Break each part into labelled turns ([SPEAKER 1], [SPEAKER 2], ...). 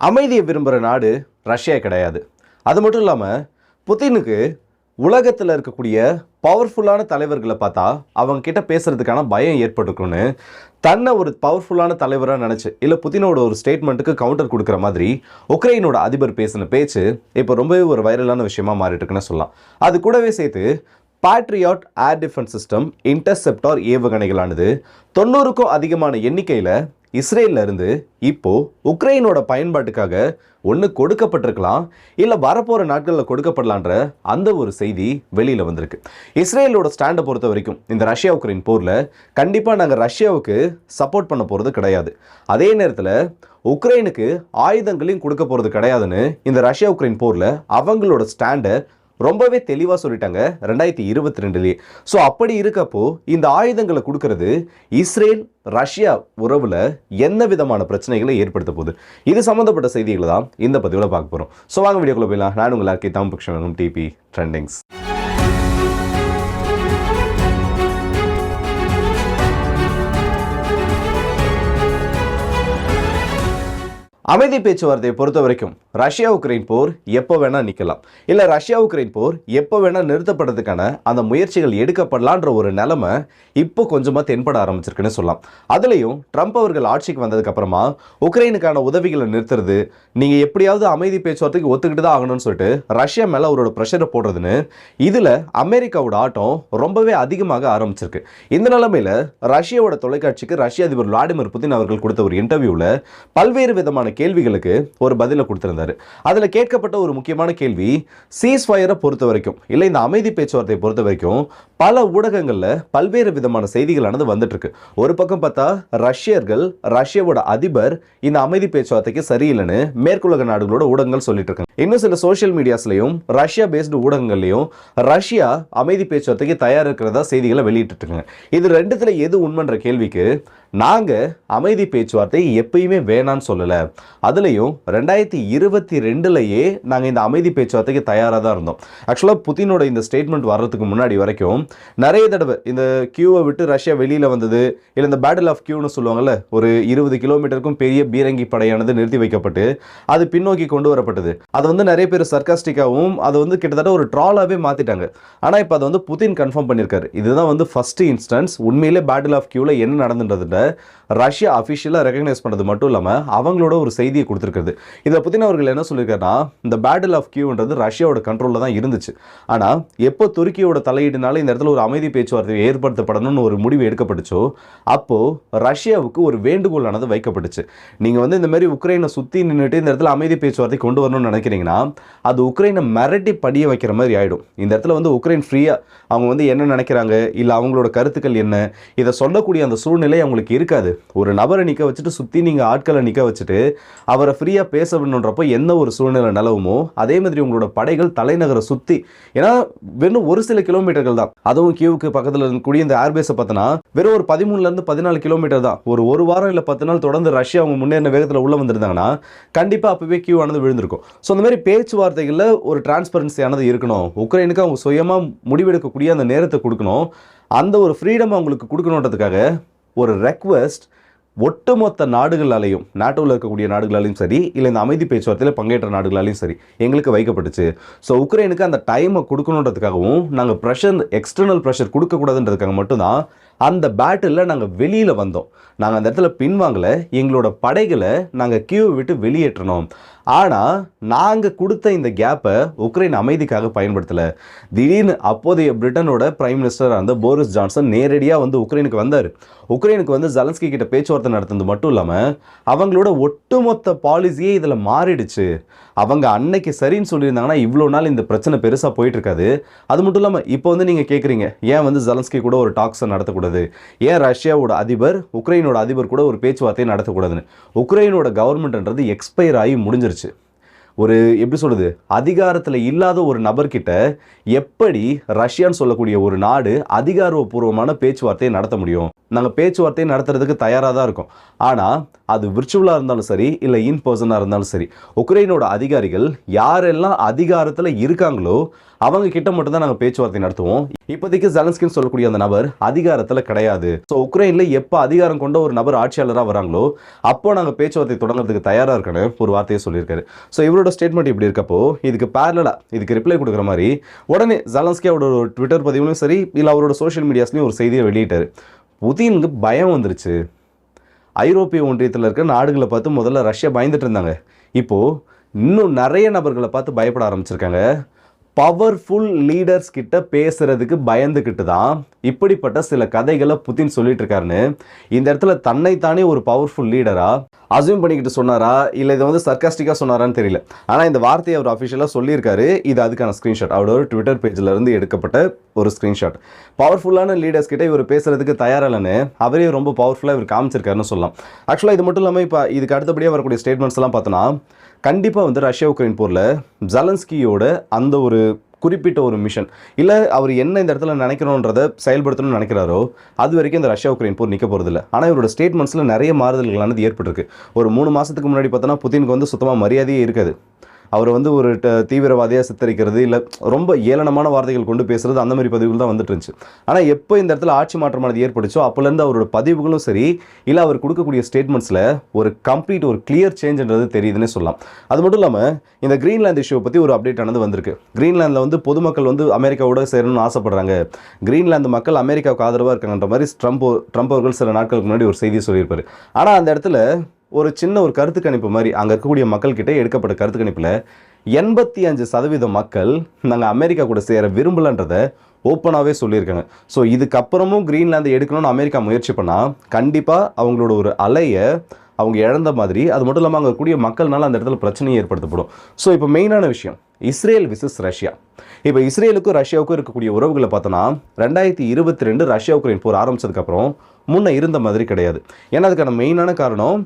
[SPEAKER 1] அமைதியை விரும்புகிற நாடு ரஷ்யா கிடையாது. அது மட்டும் இல்லாமல் புத்தினுக்கு உலகத்தில் இருக்கக்கூடிய பவர்ஃபுல்லான தலைவர்களை பார்த்தா அவங்க கிட்ட பேசுறதுக்கான பயம் ஏற்பட்டுருக்குன்னு தன்னை ஒரு பவர்ஃபுல்லான தலைவராக நினச்சி இல்லை புதினோட ஒரு ஸ்டேட்மெண்ட்டுக்கு கவுண்டர் கொடுக்குற மாதிரி உக்ரைனோட அதிபர் பேசின பேச்சு இப்போ ரொம்பவே ஒரு வைரலான விஷயமா மாறிட்டுருக்குன்னு சொல்லலாம். அது கூடவே சேர்த்து Patriot air defence system interceptor ஏவுகணைகளானது தொண்ணூறுக்கும் அதிகமான எண்ணிக்கையில் இஸ்ரேல்ல இருந்து இப்போ உக்ரைனோட பயன்பாட்டுக்காக ஒன்று கொடுக்கப்பட்டிருக்கலாம் இல்லை வரப்போகிற நாட்களில் கொடுக்கப்படலான்ற அந்த ஒரு செய்தி வெளியில் வந்திருக்கு. இஸ்ரேலோட ஸ்டாண்டை பொறுத்த வரைக்கும் இந்த ரஷ்யா உக்ரைன் போரில் கண்டிப்பாக நாங்கள் ரஷ்யாவுக்கு சப்போர்ட் பண்ண போகிறது கிடையாது. அதே நேரத்தில் உக்ரைனுக்கு ஆயுதங்களையும் கொடுக்க போகிறது கிடையாதுன்னு இந்த ரஷ்யா உக்ரைன் போரில் அவங்களோட ஸ்டாண்டை ரொம்பவே தெளிவாக சொல்லிட்டாங்க ரெண்டாயிரத்தி இருபத்தி ரெண்டுலேயே. ஸோ அப்படி இருக்கப்போ இந்த ஆயுதங்களை கொடுக்கறது இஸ்ரேல் ரஷ்யா உறவில் என்ன விதமான பிரச்சனைகளை ஏற்படுத்த போகுது? இது சம்மந்தப்பட்ட செய்திகளை தான் இந்த பதிவில் பார்க்க போகிறோம் ஸோ வாங்க வீடியோக்குள்ளே போயிடலாம். நான் உங்கள் ஆர்கே தாம்பக்ஷன் டிபி ட்ரெண்டிங்ஸ் அமைதி பேச்சுவார்த்தையை பொறுத்த வரைக்கும் ரஷ்யா உக்ரைன் போர் எப்போ வேணால் நிற்கலாம். இல்லை ரஷ்யா உக்ரைன் போர் எப்போ வேணால் நிறுத்தப்படுறதுக்கான அந்த முயற்சிகள் எடுக்கப்படலான்ற ஒரு நிலமை இப்போ கொஞ்சமாக தென்பட ஆரம்பிச்சிருக்குன்னு சொல்லலாம். அதுலேயும் ட்ரம்ப் அவர்கள் ஆட்சிக்கு வந்ததுக்கப்புறமா உக்ரைனுக்கான உதவிகளை நிறுத்துறது நீங்கள் எப்படியாவது அமைதி பேச்சுவார்த்தைக்கு ஒத்துக்கிட்டு தான் ஆகணும்னு சொல்லிட்டு ரஷ்யா மேலே அவரோட ப்ரெஷரை போடுறதுன்னு இதில் அமெரிக்காவோட ஆட்டம் ரொம்பவே அதிகமாக ஆரம்பிச்சிருக்கு. இந்த நிலைமையில் ரஷ்யாவோட தொலைக்காட்சிக்கு ரஷ்ய அதிபர் விளாடிமிர் புதின் அவர்கள் கொடுத்த ஒரு இன்டர்வியூவில் பல்வேறு விதமான கேள்விகளுக்கு ஒரு பதிலை கொடுத்துருந்தாரு. அதில் கேட்கப்பட்ட ஒரு முக்கியமான கேள்வி சீஸ் ஃபயரை பொறுத்த வரைக்கும் இல்லை இந்த அமைதி பேச்சுவார்த்தையை பொறுத்த வரைக்கும் பல ஊடகங்களில் பல்வேறு விதமான செய்திகளானது வந்துட்டுருக்கு. ஒரு பக்கம் பார்த்தா ரஷ்யர்கள் ரஷ்யாவோட அதிபர் இந்த அமைதி பேச்சுவார்த்தைக்கு சரியில்லைன்னு மேற்குலக நாடுகளோட ஊடகங்கள் சொல்லிட்டு இருக்காங்க. இன்னும் சில சோஷியல் மீடியாஸ்லையும் ரஷ்யா பேஸ்டு ஊடகங்கள்லையும் ரஷ்யா அமைதி பேச்சுவார்த்தைக்கு தயார் இருக்கிறதா செய்திகளை வெளியிட்டு இருக்காங்க. இது ரெண்டுத்துல எது உண்மைன்ற கேள்விக்கு நாங்கள் அமைதி பேச்சுவார்த்தை எப்பயுமே வேணான்னு சொல்லலை. அதுலேயும் ரெண்டாயிரத்தி இருபத்தி ரெண்டுலேயே நாங்கள் இந்த அமைதி பேச்சுவார்த்தைக்கு தயாராக தான் இருந்தோம். ஆக்சுவலாக புதினோட இந்த ஸ்டேட்மெண்ட் வர்றதுக்கு முன்னாடி வரைக்கும் நிறைய தடவை இந்த கியூவை விட்டு ரஷ்யா வெளியில் வந்தது இல்லை இந்த பேட்டில் ஆஃப் கியூன்னு சொல்லுவாங்கல்ல ஒரு இருபது கிலோமீட்டருக்கும் பெரிய பீரங்கி படையானது நிறுத்தி வைக்கப்பட்டு அது பின்னோக்கி கொண்டு வரப்பட்டது. அதை வந்து நிறைய பேர் சர்க்காஸ்டிக்காகவும் அதை வந்து கிட்டத்தட்ட ஒரு ட்ராலாகவே மாற்றிட்டாங்க ஆனால் இப்போ அதை வந்து புதின் கன்ஃபார்ம் பண்ணியிருக்காரு இதுதான் வந்து ஃபஸ்ட்டு இன்ஸ்டன்ஸ் உண்மையிலே பேட்டில் ஆஃப் கியூவில் என்ன கூட ரஷ்யா அஃபிஷியலாக ரெகக்னைஸ் பண்ணது மட்டும் இல்லாமல் அவங்களோட ஒரு செய்தியை கொடுத்துருக்குறது. இதை பற்றின அவர்கள் என்ன சொல்லியிருக்காருன்னா இந்த பேட்டில் ஆஃப் கியூன்றது ரஷ்யாவோட கண்ட்ரோலில் தான் இருந்துச்சு. ஆனால் எப்போ துருக்கியோட தலையீடுனால இந்த இடத்துல ஒரு அமைதி பேச்சுவார்த்தை ஏற்படுத்தப்படணும்னு ஒரு முடிவு எடுக்கப்பட்டுச்சோ அப்போது ரஷ்யாவுக்கு ஒரு வேண்டுகோளானது வைக்கப்பட்டுச்சு. நீங்கள் வந்து இந்த மாதிரி உக்ரைனை சுற்றி நின்றுட்டு இந்த இடத்துல அமைதி பேச்சுவார்த்தை கொண்டு வரணும்னு நினைக்கிறீங்கன்னா அது உக்ரைனை மிரட்டி படிய வைக்கிற மாதிரி ஆகிடும் இந்த இடத்துல வந்து உக்ரைன் ஃப்ரீயாக அவங்க வந்து என்ன நினைக்கிறாங்க? இல்லை அவங்களோட கருத்துக்கள் என்ன? இதை சொல்லக்கூடிய அந்த சூழ்நிலை அவங்களுக்கு இருக்காது. ஒரு நபரை நிற்க வச்சுட்டு சுற்றி நீங்கள் ஆட்களை நிற்க வச்சுட்டு அவரை ஃப்ரீயாக பேச வேணுன்றப்போ என்ன ஒரு சூழ்நிலை நிலவுமோ அதே மாதிரி உங்களோட படைகள் தலைநகரை சுற்றி ஏன்னா வெறும் ஒரு சில கிலோமீட்டர்கள் தான். அதுவும் கியூவுக்கு பக்கத்தில் இருக்கக்கூடிய இந்த ஏர்பேஸை பார்த்தோன்னா வெறும் ஒரு பதிமூணுலேருந்து பதினாலு கிலோமீட்டர் தான். ஒரு ஒரு வாரம் இல்லை பத்து நாள் தொடர்ந்து ரஷ்யா அவங்க முன்னேறின வேகத்தில் உள்ளே வந்திருந்தாங்கன்னா கண்டிப்பாக அப்போவே கியூ ஆனது விழுந்திருக்கும். ஸோ அந்த மாதிரி பேச்சுவார்த்தைகளில் ஒரு டிரான்ஸ்பரன்சியானது இருக்கணும். உக்ரைனுக்கு அவங்க சுயமாக முடிவெடுக்கக்கூடிய அந்த நேரத்தை கொடுக்கணும். அந்த ஒரு ஃப்ரீடம் அவங்களுக்கு கொடுக்கணுன்றதுக்காக ஒரு ரெக்வெஸ்ட் ஒட்டுமொத்த நாடுகளாலையும் நாட்டோவில் இருக்கக்கூடிய நாடுகளாலையும் சரி இல்லை இந்த அமைதி பேச்சுவார்த்தையில் பங்கேற்ற நாடுகளாலையும் சரி எங்களுக்கு வைக்கப்பட்டுச்சு. ஸோ உக்ரைனுக்கு அந்த டைமை கொடுக்கணுன்றதுக்காகவும் நாங்கள் ப்ரெஷர் எக்ஸ்டர்னல் ப்ரெஷர் கொடுக்கக்கூடாதுன்றதுக்காக மட்டும்தான் அந்த பேட்டில் நாங்கள் வெளியில் வந்தோம். நாங்கள் அந்த இடத்துல பின்வாங்கலை எங்களோட படைகளை நாங்கள் கியூவை விட்டு வெளியேற்றணும் ஆனால் நாங்கள் கொடுத்த இந்த கேப்பை உக்ரைன் அமைதிக்காக பயன்படுத்தலை. திடீர்னு அப்போதைய பிரிட்டனோட பிரைம் மினிஸ்டர் அந்த போரிஸ் ஜான்சன் நேரடியாக வந்து உக்ரைனுக்கு வந்தார். உக்ரைனுக்கு வந்து ஜலன்ஸ்கி கிட்ட பேச்சுவார்த்தை நடத்துனது மட்டும் இல்லாமல் அவங்களோட ஒட்டுமொத்த பாலிசியே இதில் மாறிடுச்சு. அவங்க அன்னைக்கு சரின்னு சொல்லியிருந்தாங்கன்னா இவ்வளோ நாள் இந்த பிரச்சனை பெருசாக போயிட்டு இருக்காது. அது மட்டும் இல்லாமல் இப்போ வந்து நீங்கள் கேட்குறீங்க ஏன் வந்து ஜலன்ஸ்கி கூட ஒரு டாக்ஸை நடத்தக்கூடாது? ஏன் ரஷ்யாவோட அதிபர் உக்ரைனோட அதிபர் கூட ஒரு பேச்சுவார்த்தையை நடத்தக்கூடாதுன்னு. உக்ரைனோட கவர்மெண்ட்ன்றது எக்ஸ்பயர் ஆகி முடிஞ்சிருச்சு. ஒரு எப்படி சொல்கிறது அதிகாரத்தில் இல்லாத ஒரு நபர்கிட்ட எப்படி ரஷ்யான்னு சொல்லக்கூடிய ஒரு நாடு அதிகாரப்பூர்வமான பேச்சுவார்த்தையை நடத்த முடியும்? நாங்கள் பேச்சுவார்த்தையை நடத்துறதுக்கு தயாராக தான் இருக்கோம். ஆனால் அது விர்ச்சுவலாக இருந்தாலும் சரி இல்லை இன் பர்சனாக இருந்தாலும் சரி உக்ரைனோட அதிகாரிகள் யாரெல்லாம் அதிகாரத்தில் இருக்காங்களோ அவங்க கிட்ட மட்டும் தான் நாங்கள் பேச்சுவார்த்தை நடத்துவோம். இப்போதைக்கு ஜலன்ஸ்கின்னு சொல்லக்கூடிய அந்த நபர் அதிகாரத்தில் கிடையாது. ஸோ உக்ரைனில் எப்போ அதிகாரம் கொண்ட ஒரு நபர் ஆட்சியாளராக வராங்களோ அப்போ நாங்கள் பேச்சுவார்த்தை தொடங்குறதுக்கு தயாராக இருக்கன்னு ஒரு வார்த்தையை சொல்லியிருக்காரு. ஸோ இவரோட ஸ்டேட்மெண்ட் இப்படி இருக்கப்போ இதுக்கு பேரலாக இதுக்கு ரிப்ளை கொடுக்குற மாதிரி உடனே ஜலன்ஸ்கி அவரோட ட்விட்டர் பதிவுலையும் சரி இல்லை அவரோட சோஷியல் மீடியாஸ்லையும் ஒரு செய்தியை வெளியிட்டார். புதினுக்கு பயம் வந்துருச்சு. ஐரோப்பிய ஒன்றியத்தில் இருக்க நாடுகளை பார்த்து முதல்ல ரஷ்யா பயந்துட்டு இருந்தாங்க. இப்போது இன்னும் நிறைய நபர்களை பார்த்து பயப்பட ஆரம்பிச்சிருக்காங்க. பவர்ஃபுல் லீடர்ஸ் கிட்ட பேசுறதுக்கு பயந்துக்கிட்டு தான் இப்படிப்பட்ட சில கதைகளை புத்தின் சொல்லிட்டு இருக்காருன்னு இந்த இடத்துல தன்னைத்தானே ஒரு பவர்ஃபுல் லீடரா அசியூம் பண்ணிக்கிட்டு சொன்னாரா இல்லை இதை வந்து சர்க்காஸ்டிக்காக சொன்னாரான்னு தெரியல. ஆனால் இந்த வார்த்தையை அவர் அஃபிஷியலாக சொல்லியிருக்காரு. இது அதுக்கான ஸ்க்ரீன்ஷாட் அவரோட ட்விட்டர் பேஜில் இருந்து எடுக்கப்பட்ட ஒரு ஸ்க்ரீன்ஷாட் பவர்ஃபுல்லான லீடர்ஸ் கிட்ட இவர் பேசுறதுக்கு தயாரில்லைன்னு அவரே ரொம்ப பவர்ஃபுல்லாக இவர் காமிச்சிருக்காருன்னு சொல்லலாம். ஆக்சுவலாக இது மட்டும் இல்லாமல் இப்போ இதுக்கு அடுத்தபடியாக வரக்கூடிய ஸ்டேட்மெண்ட்ஸ்லாம் பார்த்தோன்னா கண்டிப்பாக வந்து ரஷ்யா உக்ரைன் போரில் ஜலன்ஸ்கியோட அந்த ஒரு குறிப்பிட்ட ஒரு மிஷன் இல்லை அவர் என்ன இந்த இடத்துல நினைக்கணுன்றதை செயல்படுத்தணும்னு நினைக்கிறாரோ அது வரைக்கும் இந்த ரஷ்யா உக்ரைன் போர் நிற்க போகிறதில்ல ஆனால் இவரோட ஸ்டேட்மெண்ட்ஸில் நிறைய மாறுதல்களானது ஏற்பட்டிருக்கு. ஒரு மூணு மாதத்துக்கு முன்னாடி பார்த்தோன்னா புதினுக்கு வந்து சுத்தமாக மரியாதையே இருக்காது. அவர் வந்து ஒரு ட- தீவிரவாதியாக சித்தரிக்கிறது இல்லை ரொம்ப ஏளனமான வார்த்தைகள் கொண்டு பேசுகிறது அந்த மாதிரி பதிவுகள் தான் வந்துட்டு இருந்துச்சு. ஆனால் எப்போ இந்த இடத்துல ஆட்சி மாற்றமானது ஏற்பட்டுச்சோ அப்போலேருந்து அவரோட பதிவுகளும் சரி இல்லை அவர் கொடுக்கக்கூடிய ஸ்டேட்மெண்ட்ஸில் ஒரு கம்ப்ளீட் ஒரு கிளியர் சேஞ்சுன்றது தெரியுதுன்னே சொல்லலாம். அது மட்டும் இல்லாமல் இந்த கிரீன்லாந்து இஷ்யூவை பற்றி ஒரு அப்டேட் ஆனது வந்திருக்கு. கிரீன்லாந்தில் வந்து பொதுமக்கள் வந்து அமெரிக்காவோட சேரணும்னு ஆசைப்படுறாங்க. கிரீன்லாந்து மக்கள் அமெரிக்காவுக்கு ஆதரவாக இருக்காங்கன்ற மாதிரி ட்ரம்ப் ட்ரம்ப் அவர்கள் சில நாட்களுக்கு முன்னாடி ஒரு செய்தி சொல்லியிருப்பார். ஆனால் அந்த இடத்துல ஒரு சின்ன ஒரு கருத்து கணிப்பு மாதிரி அங்கே இருக்கக்கூடிய மக்கள்கிட்ட எடுக்கப்பட்ட கருத்து கணிப்பில் எண்பத்தி அஞ்சு சதவீத மக்கள் நாங்கள் அமெரிக்கா கூட சேர விரும்பலன்றதை ஓப்பனாகவே சொல்லியிருக்காங்க. ஸோ இதுக்கப்புறமும் க்ரீன்லாந்து எடுக்கணும்னு அமெரிக்கா முயற்சி பண்ணால் கண்டிப்பாக அவங்களோட ஒரு அலையை அவங்க இழந்த மாதிரி அது மட்டும் இல்லாமல் அங்கே கூடிய மக்கள்னால அந்த இடத்துல பிரச்சனையை ஏற்படுத்தப்படும். ஸோ இப்போ மெயினான விஷயம் இஸ்ரேல் விசஸ் ரஷ்யா. இப்போ இஸ்ரேலுக்கும் ரஷ்யாவுக்கும் இருக்கக்கூடிய உறவுகளை பார்த்தோன்னா ரெண்டாயிரத்தி இருபத்தி ரெண்டு ரஷ்யா உக்ரைன் போர் ஆரம்பிச்சதுக்கப்புறம் முன்னே இருந்த மாதிரி கிடையாது. ஏன்னா அதுக்கான மெயினான காரணம்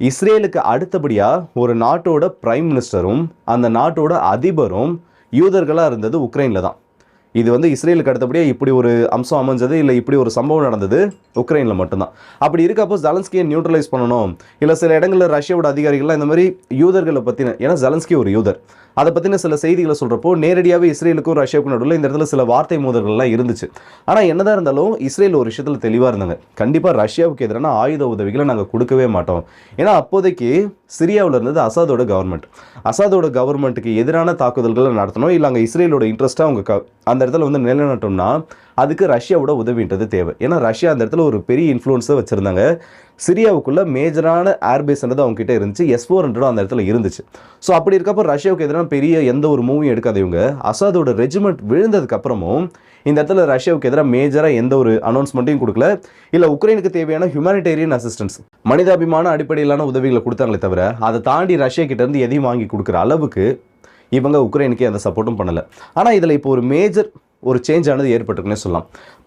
[SPEAKER 1] இஸ்ரேலுக்கு அடுத்தபடியாக ஒரு நாட்டோட பிரைம் மினிஸ்டரும் அந்த நாட்டோட அதிபரும் யூதர்களாக இருந்தது உக்ரைனில் தான். இது வந்து இஸ்ரேலுக்கு அடுத்தபடியாக இப்படி ஒரு அம்சம் அமைஞ்சது இல்லை இப்படி ஒரு சம்பவம் நடந்தது உக்ரைனில் மட்டும்தான். அப்படி இருக்கப்போ ஜலன்ஸ்கியை நியூட்ரலைஸ் பண்ணணும் இல்லை சில இடங்களில் ரஷ்யாவோட அதிகாரிகள்லாம் இந்த மாதிரி யூதர்களை பற்றின ஏன்னா ஜலன்ஸ்கி ஒரு யூதர். அதை பற்றின சில செய்திகளை சொல்கிறப்போ நேரடியாகவே இஸ்ரேலுக்கும் ரஷ்யாவுக்கும் நடுவில் இந்த இடத்துல சில வார்த்தை மோதல்கள்லாம் இருந்துச்சு. ஆனால் என்னதான் இருந்தாலும் இஸ்ரேல் ஒரு விஷயத்தில் தெளிவாக இருந்தாங்க. கண்டிப்பாக ரஷ்யாவுக்கு எதிரான ஆயுத உதவிகளை நாங்கள் கொடுக்கவே மாட்டோம். ஏன்னா அப்போதைக்கு சிரியாவில் இருந்தது அசாதோட கவர்மெண்ட் அசாதோட கவர்மெண்ட்டுக்கு எதிரான தாக்குதல்களை நடத்தணும். இல்லை அங்கே இஸ்ரேலோட இன்ட்ரெஸ்ட்டாக அவங்க க அந்த இடத்துல வந்து நிலைநாட்டோம்னா அதுக்கு ரஷ்யாவோட உதவின்றது தேவை. ஏன்னா ரஷ்யா அந்த இடத்துல ஒரு பெரிய இன்ஃப்ளூன்ஸை வச்சுருந்தாங்க. சிரியாவுக்குள்ள மேஜரான ஏர்பேஸ்ன்றது அவங்க கிட்ட இருந்துச்சு எஸ் ஃபோர் அந்த இடத்துல இருந்துச்சு. ஸோ அப்படி இருக்கப்போ ரஷ்யாவுக்கு எதிரான பெரிய எந்த ஒரு மூவியும் எடுக்காதவங்க அசாதோட ரெஜிமெண்ட் விழுந்ததுக்கப்புறமும் இந்த இடத்துல ரஷ்யாவுக்கு எதிராக மேஜராக எந்த ஒரு அனௌன்ஸ்மெண்ட்டையும் கொடுக்கல. இல்லை உக்ரைனுக்கு தேவையான ஹியூமனிடேரியன் அசிஸ்டன்ஸ் மனிதாபிமான அடிப்படையிலான உதவிகளை கொடுத்தாங்களே தவிர அதை தாண்டி ரஷ்யா கிட்டேருந்து எதையும் வாங்கி கொடுக்குற அளவுக்கு இவங்க உக்ரைனுக்கு எந்த சப்போர்ட்டும் பண்ணலை. ஆனால் இதில் இப்போ ஒரு மேஜர் ஒரு சேஞ்ச் ஆனது ஏற்பட்டிருக்குன்னே சொல்லலாம்.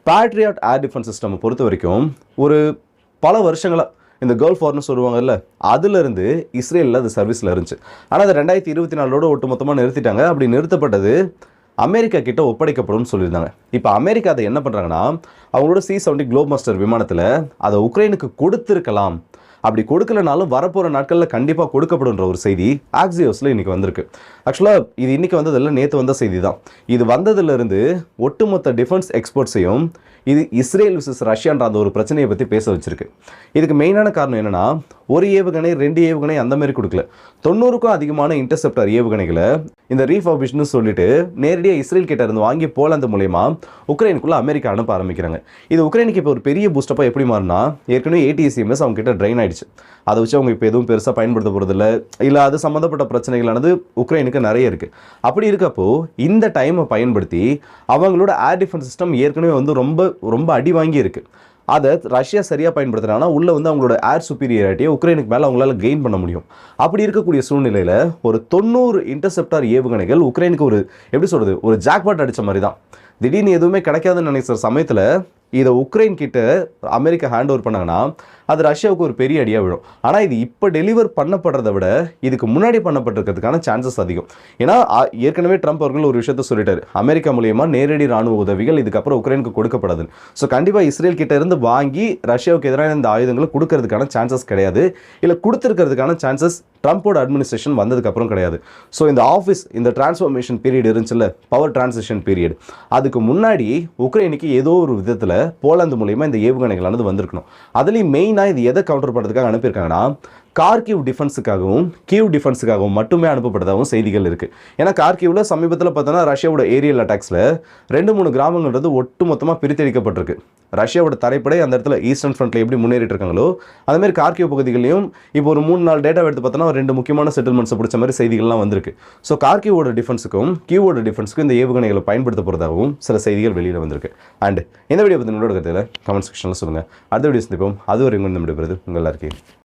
[SPEAKER 1] பேட்ரியாட் ஏர் டிஃபென்ஸ் சிஸ்டம் பொறுத்த வரைக்கும் ஒரு பல வருஷங்களாக இந்த கேர்ள் ஃபார்னு சொல்லுவாங்கல்ல அதுலேருந்து இஸ்ரேலில் அது சர்வீஸில் இருந்துச்சு. ஆனால் அது ரெண்டாயிரத்தி இருபத்தி நாலோட ஒட்டுமொத்தமாக நிறுத்திட்டாங்க. அப்படி நிறுத்தப்பட்டது அமெரிக்கா கிட்ட ஒப்படைக்கப்படும் சொல்லியிருந்தாங்க. இப்போ அமெரிக்கா அதை என்ன பண்ணுறாங்கன்னா அவங்களோட சி செவன்டி குளோப் மாஸ்டர் விமானத்தில் அதை உக்ரைனுக்கு கொடுத்துருக்கலாம் அப்படி கொடுக்கலனாலும் வரப்போகிற நாட்களில் கண்டிப்பாக கொடுக்கப்படுன்ற ஒரு செய்தி ஆக்சியோஸில் இன்னைக்கு வந்திருக்கு. ஆக்சுவலாக இது இன்றைக்கி வந்ததில்ல நேற்று வந்த செய்தி தான் இது வந்ததுலேருந்து ஒட்டுமொத்த டிஃபென்ஸ் எக்ஸ்போர்ட்ஸையும் இது இஸ்ரேல் விசஸ் ரஷ்யான்ற அந்த ஒரு பிரச்சனையை பற்றி பேச வச்சிருக்கு. இதுக்கு மெயினான காரணம் என்னென்னா ஒரு ஏவுகணை ரெண்டு ஏவுகணை அந்த மாதிரி கொடுக்கல. தொண்ணூறுக்கும் அதிகமான இன்டர்செப்டர் ஏவுகணைகளை இந்த ரீஃபர்பிஷ்னு சொல்லிட்டு நேரடியாக இஸ்ரேல் கிட்ட இருந்து வாங்கி போலந்து மூலயமா உக்ரைனுக்குள்ள அமெரிக்கா அனுப்ப ஆரம்பிக்கிறாங்க. இது உக்ரைனுக்கு இப்போ ஒரு பெரிய பூஸ்டப்பாக எப்படி மாறினா ஏற்கனவே ஏடிஎஸ்எம்எஸ் அவங்க கிட்ட ட்ரைன் ஆயிடுச்சு. அதை வச்சு அவங்க இப்போ எதுவும் பெருசாக பயன்படுத்த போகிறதில்ல இல்லை அது சம்மந்தப்பட்ட பிரச்சனைகளானது உக்ரைனுக்கு நிறைய இருக்குது அப்படி இருக்கப்போ இந்த டைமை பயன்படுத்தி அவங்களோட ஏர் டிஃபென்ஸ் சிஸ்டம் ஏற்கனவே வந்து ரொம்ப ரொம்ப அடி வாங்கி இருக்குது அதை ரஷ்யா சரியாக பயன்படுத்துறாங்கன்னா உள்ளே வந்து அவங்களோட ஏர் சுப்பீரியாரிட்டியை உக்ரைனுக்கு மேலே அவங்களால கெயின் பண்ண முடியும். அப்படி இருக்கக்கூடிய சூழ்நிலையில் ஒரு தொண்ணூறு இன்டர்செப்டார் ஏவுகணைகள் உக்ரைனுக்கு ஒரு எப்படி சொல்கிறது ஒரு ஜாக்பாட் அடித்த மாதிரி தான் திடீர்னு எதுவுமே கிடைக்காதுன்னு நினைக்கிற சமயத்தில் இதை உக்ரைன் கிட்ட அமெரிக்கா ஹேண்ட் ஓவர் பண்ணாங்கன்னா அது ரஷ்யாவுக்கு ஒரு பெரிய அடியாக விழும். ஆனால் இது இப்போ டெலிவர் பண்ணப்படுறத விட இதுக்கு முன்னாடி பண்ணப்பட்டிருக்கிறதுக்கான சான்சஸ் அதிகம். ஏன்னா ஏற்கனவே ட்ரம்ப் அவர்கள் ஒரு விஷயத்த சொல்லிட்டாரு. அமெரிக்கா மூலியமாக நேரடி ராணுவ உதவிகள் இதுக்கப்புறம் உக்ரைனுக்கு கொடுக்கப்படாது ஸோ கண்டிப்பாக இஸ்ரேல் கிட்ட இருந்து வாங்கி ரஷ்யாவுக்கு எதிரான இந்த ஆயுதங்களை கொடுக்கறதுக்கான சான்சஸ் கிடையாது. இல்லை கொடுத்துருக்கிறதுக்கான சான்சஸ் ட்ரம்ப்போட அட்மினிஸ்ட்ரேஷன் வந்ததுக்கப்புறம் கிடையாது. ஸோ இந்த ஆஃபீஸ் இந்த டிரான்ஸ்ஃபர்மேஷன் பீரியட் இருந்துச்சுல்ல பவர் டிரான்சிஷன் பீரியட் அதுக்கு முன்னாடி உக்ரைனுக்கு ஏதோ ஒரு விதத்தில் போலாந்து மூலியமாக இந்த ஏவுகணைகளானது வந்திருக்கணும். அதுலேயும் மெயின் மெயினாக இது எதை கவுண்டர் பண்ணுறதுக்காக அனுப்பியிருக்காங்கன்னா கார்கிவ் டிஃபென்ஸுக்காகவும் கீவ் டிஃபென்ஸுக்காகவும் மட்டுமே அனுப்பப்பட்டதாகவும் செய்திகள் இருக்குது ஏன்னா கார்கிவில் சமீபத்தில் பார்த்தோன்னா ரஷ்யாவோட ஏரியல் அட்டாக்ஸில் ரெண்டு மூணு கிராமங்கள்ன்றது ஒட்டு மொத்தமாக பிரித்தெடுக்கப்பட்டிருக்கு. ரஷ்யாவோட தரைப்படை அந்த இடத்துல ஈஸ்டர்ன் ஃப்ரண்ட்ல எப்படி முன்னேறிட்டு இருக்காங்களோ அதுமாரி கார்கிவ் பகுதிகளையும் இப்போ ஒரு மூணு நாள் டேட்டா எடுத்து பார்த்தோன்னா ஒரு ரெண்டு முக்கியமான செட்டில்மெண்ட்ஸை பிடிச்ச மாதிரி செய்திகள்லாம் வந்திருக்கு. ஸோ கார்கிவோட டிஃபென்ஸுக்கும் கியூவோட டிஃபென்ஸுக்கும் இந்த ஏவுகணைகளை பயன்படுத்த போகிறதாகவும் சில செய்திகள் வெளியில் வந்திருக்கு. அண்ட் இந்த வீடியோ பற்றி உங்களோட கருத்தில் கமெண்ட் செக்ஷனில் சொல்லுங்கள் அடுத்த வீடியோ சந்திப்போம். அது வரைக்கும் உங்கள் நம்முடைய உங்கள் எல்லாருக்கும்